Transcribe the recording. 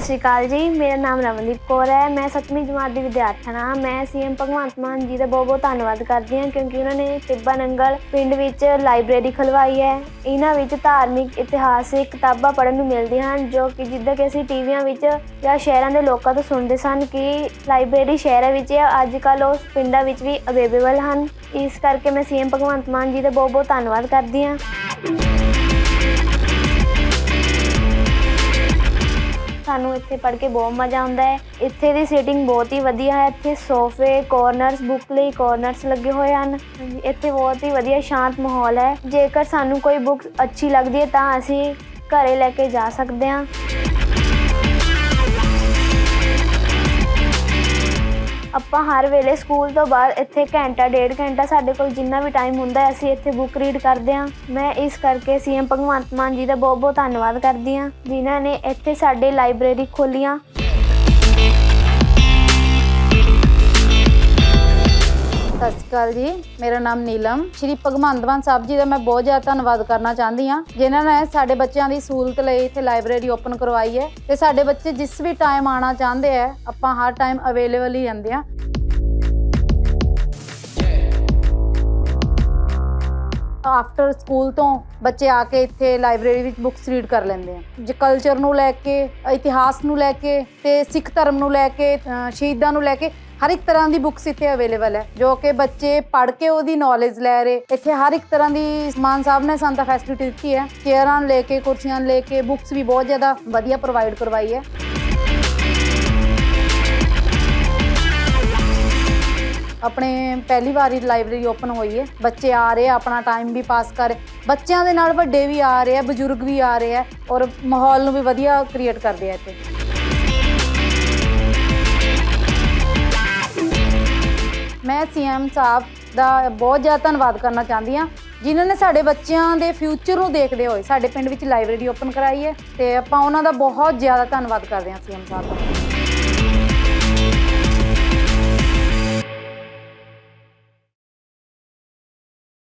ਸਤਿ ਸ਼੍ਰੀ ਅਕਾਲ ਜੀ, ਮੇਰਾ ਨਾਮ ਰਮਨਦੀਪ ਕੌਰ ਹੈ। ਮੈਂ 7ਵੀਂ ਜਮਾਤ ਦੀ ਵਿਦਿਆਰਥਣ ਹਾਂ। ਮੈਂ ਸੀਐਮ ਭਗਵੰਤ ਮਾਨ ਜੀ ਦਾ ਬਹੁਤ ਬਹੁਤ ਧੰਨਵਾਦ ਕਰਦੀ ਹਾਂ ਕਿਉਂਕਿ ਉਹਨਾਂ ਨੇ ਟਿੱਬਾ ਨੰਗਲ ਪਿੰਡ ਵਿੱਚ ਲਾਇਬ੍ਰੇਰੀ ਖੁਲਵਾਈ ਹੈ। ਇਹਨਾਂ ਵਿੱਚ ਧਾਰਮਿਕ, ਇਤਿਹਾਸਿਕ ਕਿਤਾਬਾਂ ਪੜ੍ਹਨ ਨੂੰ ਮਿਲਦੀਆਂ ਹਨ, ਜੋ ਕਿ ਜਿੱਦਾਂ ਕਿ ਅਸੀਂ ਟੀਵੀਆਂ ਵਿੱਚ ਜਾਂ ਸ਼ਹਿਰਾਂ ਦੇ ਲੋਕਾਂ ਤੋਂ ਸੁਣਦੇ ਸਨ ਕਿ ਲਾਇਬ੍ਰੇਰੀ ਸ਼ਹਿਰਾਂ ਵਿੱਚ ਹੈ ਅੱਜ ਕੱਲ੍ਹ ਉਸ ਪਿੰਡਾਂ ਵਿੱਚ ਵੀ ਅਵੇਲੇਬਲ ਹਨ। ਇਸ ਕਰਕੇ ਮੈਂ ਸੀਐਮ ਭਗਵੰਤ ਮਾਨ ਜੀ ਦਾ ਬਹੁਤ ਬਹੁਤ ਧੰਨਵਾਦ ਕਰਦੀ ਹਾਂ। ਸਾਨੂੰ ਇੱਥੇ ਪੜ੍ਹ ਕੇ ਬਹੁਤ ਮਜ਼ਾ ਆਉਂਦਾ ਹੈ। ਇੱਥੇ ਦੀ ਸੀਟਿੰਗ ਬਹੁਤ ਹੀ ਵਧੀਆ ਹੈ। ਇੱਥੇ ਸੋਫੇ ਕੋਰਨਰਸ ਬੁੱਕ ਲਈ ਕੋਰਨਰਸ ਲੱਗੇ ਹੋਏ ਹਨ। ਇੱਥੇ ਬਹੁਤ ਹੀ ਵਧੀਆ ਸ਼ਾਂਤ ਮਾਹੌਲ ਹੈ। ਜੇਕਰ ਸਾਨੂੰ ਕੋਈ ਬੁੱਕ ਅੱਛੀ ਲੱਗਦੀ ਹੈ ਤਾਂ ਅਸੀਂ ਘਰੇ ਲੈ ਕੇ ਜਾ ਸਕਦੇ ਹਾਂ। ਆਪਾਂ ਹਰ ਵੇਲੇ ਸਕੂਲ ਤੋਂ ਬਾਅਦ ਇੱਥੇ ਘੰਟਾ, ਡੇਢ ਘੰਟਾ ਸਾਡੇ ਕੋਲ ਜਿੰਨਾ ਵੀ ਟਾਈਮ ਹੁੰਦਾ ਹੈ, ਅਸੀਂ ਇੱਥੇ ਬੁੱਕ ਰੀਡ ਕਰਦੇ ਹਾਂ। ਮੈਂ ਇਸ ਕਰਕੇ ਸੀਐਮ ਭਗਵੰਤ ਮਾਨ ਜੀ ਦਾ ਬਹੁਤ ਬਹੁਤ ਧੰਨਵਾਦ ਕਰਦੀ ਹਾਂ, ਜਿਨ੍ਹਾਂ ਨੇ ਇੱਥੇ ਸਾਡੇ ਲਾਇਬ੍ਰੇਰੀ ਖੋਲੀਆਂ ਸਤਿ ਸ਼੍ਰੀ ਅਕਾਲ ਜੀ। ਮੇਰਾ ਨਾਮ ਨੀਲਮ। ਸ਼੍ਰੀ ਭਗਵੰਤ ਮਾਨ ਸਾਹਿਬ ਜੀ ਦਾ ਮੈਂ ਬਹੁਤ ਜ਼ਿਆਦਾ ਧੰਨਵਾਦ ਕਰਨਾ ਚਾਹੁੰਦੀ ਹਾਂ। ਜਿਨ੍ਹਾਂ ਨੇ ਸਾਡੇ ਬੱਚਿਆਂ ਦੀ ਸਹੂਲਤ ਲਈ ਇੱਥੇ ਲਾਇਬ੍ਰੇਰੀ ਓਪਨ ਕਰਵਾਈ ਹੈ ਤੇ ਸਾਡੇ ਬੱਚੇ ਜਿਸ ਵੀ ਟਾਈਮ ਆਣਾ ਚਾਹੁੰਦੇ ਆ ਆਪਾਂ ਹਰ ਟਾਈਮ ਅਵੇਲੇਬਲ ਹੀ ਰਹਿੰਦੇ ਆ ਆਫਟਰ ਸਕੂਲ ਤੋਂ ਬੱਚੇ ਆ ਕੇ ਇੱਥੇ ਲਾਇਬ੍ਰੇਰੀ ਵਿੱਚ ਬੁੱਕਸ ਰੀਡ ਕਰ ਲੈਂਦੇ ਆ। ਜੇ ਕਲਚਰ ਨੂੰ ਲੈ ਕੇ, ਇਤਿਹਾਸ ਨੂੰ ਲੈ ਕੇ ਤੇ ਸਿੱਖ ਧਰਮ ਨੂੰ ਲੈ ਕੇ ਸ਼ਹੀਦਾਂ ਨੂੰ ਲੈ ਕੇ ਹਰ ਇੱਕ ਤਰ੍ਹਾਂ ਦੀ ਬੁੱਕਸ ਇੱਥੇ ਅਵੇਲੇਬਲ ਹੈ, ਜੋ ਕਿ ਬੱਚੇ ਪੜ੍ਹ ਕੇ ਉਹਦੀ ਨੌਲੇਜ ਲੈ ਰਹੇ। ਇੱਥੇ ਹਰ ਇੱਕ ਤਰ੍ਹਾਂ ਦੀ ਮਾਨ ਸਾਹਿਬ ਨੇ ਸਾਨੂੰ ਤਾਂ ਫੈਸਿਲਿਟੀ ਦਿੱਤੀ ਹੈ। ਚੇਅਰਾਂ ਲੈ ਕੇ, ਕੁਰਸੀਆਂ ਲੈ ਕੇ ਬੁੱਕਸ ਵੀ ਬਹੁਤ ਜ਼ਿਆਦਾ ਵਧੀਆ ਪ੍ਰੋਵਾਈਡ ਕਰਵਾਈ ਹੈ। ਆਪਣੇ ਪਹਿਲੀ ਵਾਰੀ ਲਾਇਬ੍ਰੇਰੀ ਓਪਨ ਹੋਈ ਹੈ। ਬੱਚੇ ਆ ਰਹੇ ਆ ਆਪਣਾ ਟਾਈਮ ਵੀ ਪਾਸ ਕਰ ਰਹੇ। ਬੱਚਿਆਂ ਦੇ ਨਾਲ ਵੱਡੇ ਵੀ ਆ ਰਹੇ ਆ ਬਜ਼ੁਰਗ ਵੀ ਆ ਰਹੇ ਆ ਔਰ ਮਾਹੌਲ ਨੂੰ ਵੀ ਵਧੀਆ ਕ੍ਰੀਏਟ ਕਰਦੇ ਆ ਇੱਥੇ। ਮੈਂ ਸੀਐਮ ਸਾਹਿਬ ਦਾ ਬਹੁਤ ਜ਼ਿਆਦਾ ਧੰਨਵਾਦ ਕਰਨਾ ਚਾਹੁੰਦੀ ਹਾਂ। ਜਿਨ੍ਹਾਂ ਨੇ ਸਾਡੇ ਬੱਚਿਆਂ ਦੇ ਫਿਊਚਰ ਨੂੰ ਦੇਖਦੇ ਹੋਏ ਸਾਡੇ ਪਿੰਡ ਵਿੱਚ ਲਾਇਬ੍ਰੇਰੀ ਓਪਨ ਕਰਾਈ ਹੈ ਤੇ ਆਪਾਂ ਉਹਨਾਂ ਦਾ ਬਹੁਤ ਜ਼ਿਆਦਾ ਧੰਨਵਾਦ ਕਰਦੇ ਹਾਂ ਸੀਐਮ ਸਾਹਿਬ ਦਾ।